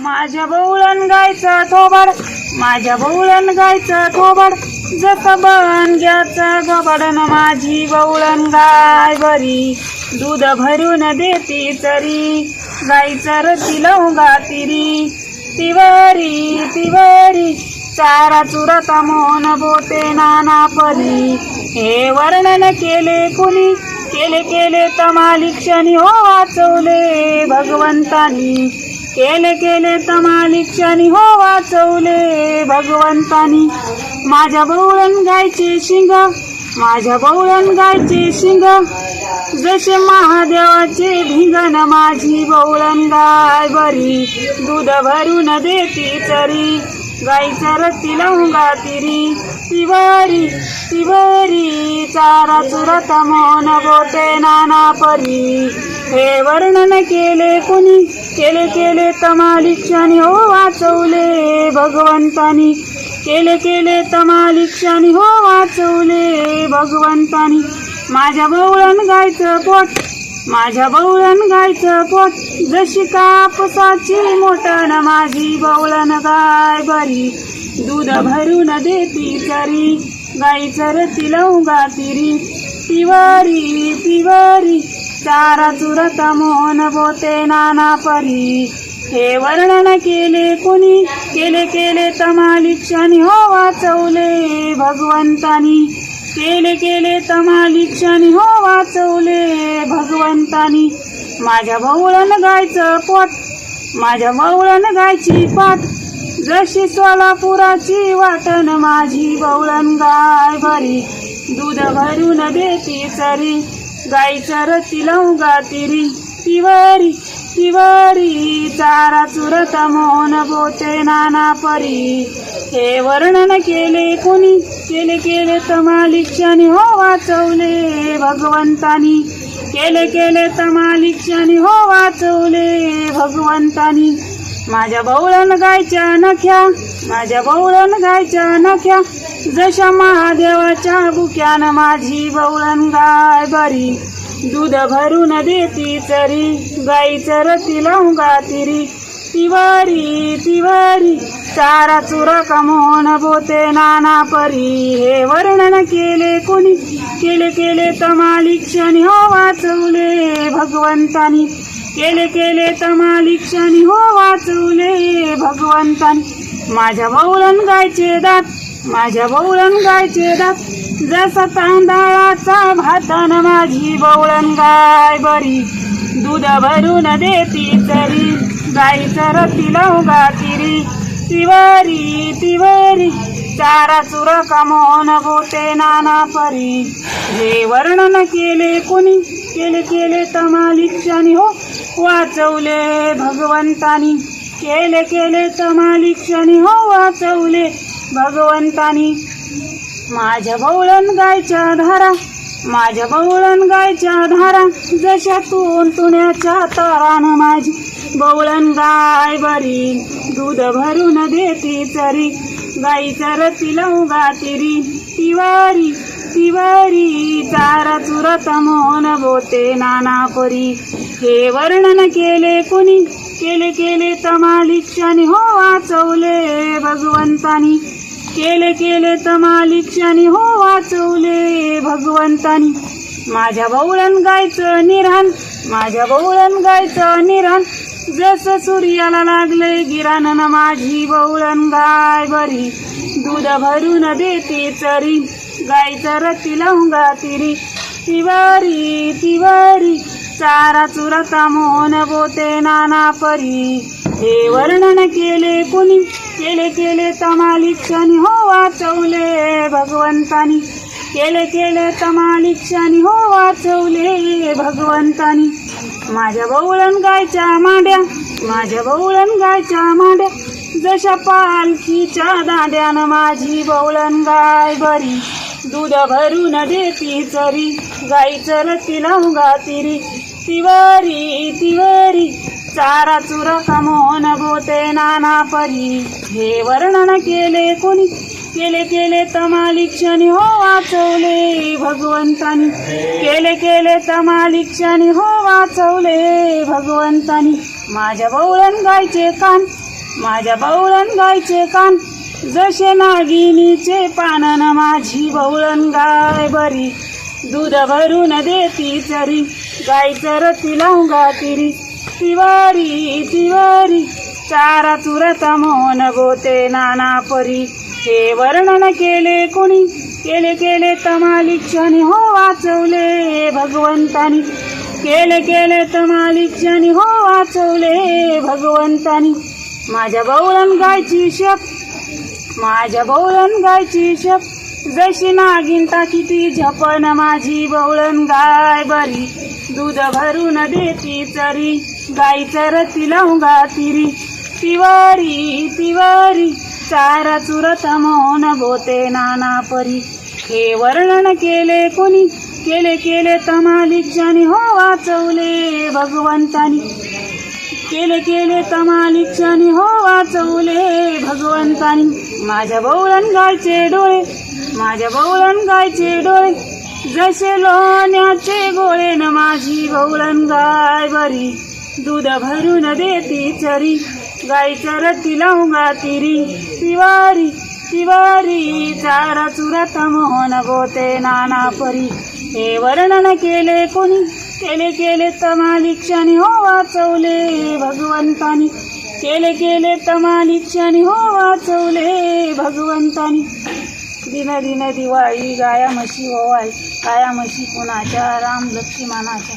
माझ्या बौळण गायचं थोबड माझ्या बौळण गायचं थोबड जसं बनग्याचं गबडन माझी बौळण गाय बरी. दूध भरून देती तरी गायचं रती लवंगा तिरी. तिवारी तिवारी चारा चुरता मोन बोते नाना परी. हे वर्णन केले कुणी? केले केले तमाली क्षणी हो वाचवले भगवंतानी. केले केले तमाली हो वाचवले भगवंतानी. माझ्या बहुळण गायचे शिंग माझ्या बहुळण गायचे शिंग. जसे महादेवाचे भिंगण माझी बहुळण गाय बरी दूध भरून देती तरी गाईचा रती हुंगा तिरी. तिवारी तिवारी चारा चुरत मौन बोटे नाना परी. हे वर्णन केले कुणी? केले केले तमाली क्षणी हो वाचवले भगवंतानी. केले केले तमाली क्षणी हो वाचवले भगवंतानी. माझ्या बवळण गायचं पोट माझ्या बौळण गायचं पोट जशी कापसाची मोठण माझी बवळण गाय बरी. दूध भरून देती तरी गाईचं रती लवंगा तिरी. तिवारी तिवारी चारा चुरत मोहन बोते नाना परी. हे वर्णन केले कुणी? केले केले तमाली क्षणी हो वाचवले भगवंतानी. केले केले तमाली क्षणी हो वाचवले भगवंतानी. माझ्या बौळण गायचं पोट माझ्या बौळण गायची पाट जशी सोलापुराची वाटण माझी बवळण गाय भरी. दूध भरून देती सरी गाईचं रती लवंगा तिरी तिवारी शिवारी चारा चुरत मोन बोते नाना परी. हे वर्णन केले कोणी? केले केले तमाली हो वाचवले भगवंतानी. केले केले तमाली हो वाचवले भगवंतानी. माझ्या बौळण गायच्या नख्या माझ्या बौळण गायच्या नख्या. जशा महादेवाच्या बुक्यान माझी बौळण गाय बरी. दूध भरून देती चरी गाई रती लवंगा तिरी तिवारी तिवारी चारा चुरा कमोन बोते नाना परी. हे वर्णन केले कोणी? केले केले तमाली क्षणी हो वाचवले भगवंतानी. केले केले तमाली क्षणी हो वाचवले भगवंतानी. माझ्या बौळण गायचे दात माझ्या बौळण गायचे जसा तांदळाचा भातान माझी बौळण गाय बरी. दूध भरून देती तरी गाईचं रती लवगा तिरी तिवारी तिवारी चारा चुरा कमोन बोते नाना परी. हे वर्णन केले कुणी? केले केले तमाली क्षणी हो. वाचवले भगवंतानी. केले केले तमाली क्षणी हो वाचवले भगवंतानी. माझ्या बौळण गायच्या धारा माझ्या बवळण गायच्या धारा जशातून तुण्याच्या तारान माझी बवळण गाय बरी. दूध भरून देती चरी गाईचं रती लवगा तिरी. तिवारी तिवारी चारा चुरत मोन बोते नाना परी. हे वर्णन केले कुणी? केले केले तमाली हो वाचवले भगवंतानी. केले केले तमाली हो वाचवले भगवंतानी. माझ्या बौळण गायचं निराण माझ्या बौळण गायचं निराण जसं सूर्याला लागले गिरानन माझी बौळण गाय बरी. दूध भरून देते चरी गायचं रती लवंगा तिरी. तिवारी तिवारी. चारा चुरता मोहन बोते नाना परी. हे वर्णन केले कुणी? केले केले तमाली क्षणी हो वाचवले भगवंतानी. केले केले तमाली क्षणी हो वाचवले भगवंतानी. माझ्या बौळण गायच्या मांड्या माझ्या बौळण गायच्या मांड्या. जशा पालखीच्या दांड्यानं माझी बौळण गाय बरी. दूध भरून देती चरी गाई रती लवगा तिरी तिवरी तिवरी चारा चुरा मोहन बोते नाना परी. हे वर्णन केले कोणी? केले केले तमाली क्षणी हो वाचवले भगवंतानी. केले केले तमाली क्षणी हो वाचवले भगवंतानी. माझ्या बौळण गायचे कान माझ्या बौळण गायचे कान. जसे नागिनीचे पानन माझी बौळण गाय बरी. दूध भरून देती चरी. गायचं रतीला लावगा तिरी तिवारी तिवारी. चारा चुरत मोहन गोते नाना परी. हे वर्णन केले कोणी? केले केले तमाली क्षणी हो वाचवले भगवंतानी. केले केले तमाली क्षणी हो वाचवले भगवंतानी. माझ्या बौळण गायची शप माझ्या बौळण गायची शप. जशी नागिन टाकीती झपन माझी बवळण गाय बरी. दूध भरून देती चरी गाई चरती लावगा तिरी. तिवारी तिवारी चारा चुरत मोन बोते नाना परी. हे वर्णन केले कोणी? केले केले तमाली क्षणी हो वाचवले भगवंतानी. केले केले तमाली क्षणी हो वाचवले भगवंतानी. माझ्या बौळण गायचे डोळे माझ्या बौळण गायचे डोळे. जसे लोण्याचे गोळे न माझी बौळण गाय बरी. दूध भरून देती चरी गाय चरती लावगा तिरी तिवारी तिवारी चारा चुरत मोहन गोते नाना परी. हे वर्णन केले कोणी? केले केले तमाली क्षणी हो वाचवले भगवंतानी. केले केले तमाली क्षणी हो वाचवले भगवंतानी. दिन दिन दिवाळी गाया म्हशी होवाय गाया म्हशी कुणाच्या राम लक्ष्मीमानाच्या